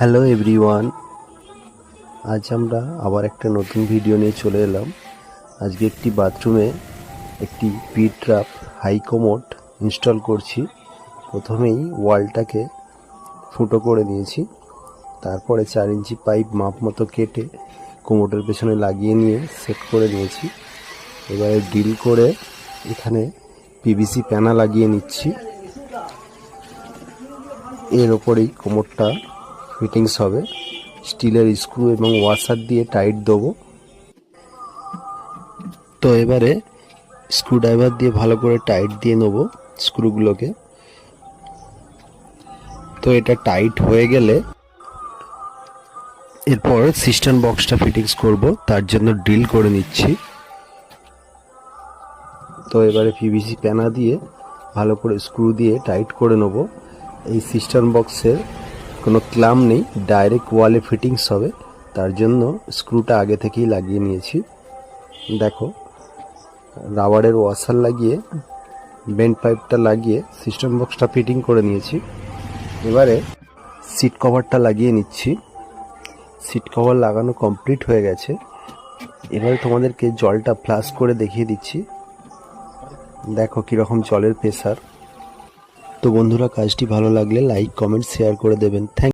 Hello everyone আজ আমরা আবার একটা নতুন ভিডিও নিয়ে চলে এলাম। আজকে একটি বাথরুমে একটি P trap high commode install করছি। প্রথমেই ওয়ালটাকে ফুটো করে নিয়েছি। তারপরে চার ইঞ্চি পাইপ মাপ মতো কেটে কোমোটের পেছনে লাগিয়ে নিয়ে সেট করে নিয়েছি। এবারে ডিল করে এখানে পিভিসি প্যানা লাগিয়ে নিচ্ছি। এর ওপরেই কোমরটা ফিটিংস হবে। স্টিলের স্ক্রু এবং ওয়াশার দিয়ে টাইট দেবো। তো এবারে স্ক্রুড্রাইভার দিয়ে ভালো করে টাইট দিয়ে নেব স্ক্রুগুলোকে তো এটা টাইট হয়ে গেলে এরপর সিস্টেম বক্সটা ফিটিংস করব, তার জন্য ড্রিল করে নিচ্ছি। তো এবারে পিভিসি প্যানা দিয়ে ভালো করে স্ক্রু দিয়ে টাইট করে নেব। এই সিস্টেম বক্সের কোনো ক্লাম নেই ডাইরেক্ট ওয়ালে ফিটিংস হবে। তার জন্য স্ক্রুটা আগে থেকেই লাগিয়ে নিয়েছি। দেখো রাবারের ওয়াশার লাগিয়ে বেন্ড পাইপটা লাগিয়ে সিস্টেম বক্সটা ফিটিং করে নিয়েছি। এবারে সিট কভারটা লাগিয়ে নিচ্ছি। সিট কভার লাগানো কমপ্লিট হয়ে গেছে। এবারে তোমাদেরকে জলটা ফ্লাশ করে দেখিয়ে দিচ্ছি। দেখো কীরকম জলের প্রেসার তো বন্ধুরা কাজটি ভালো লাগলে লাইক কমেন্ট শেয়ার করে দেবেন। থ্যাংক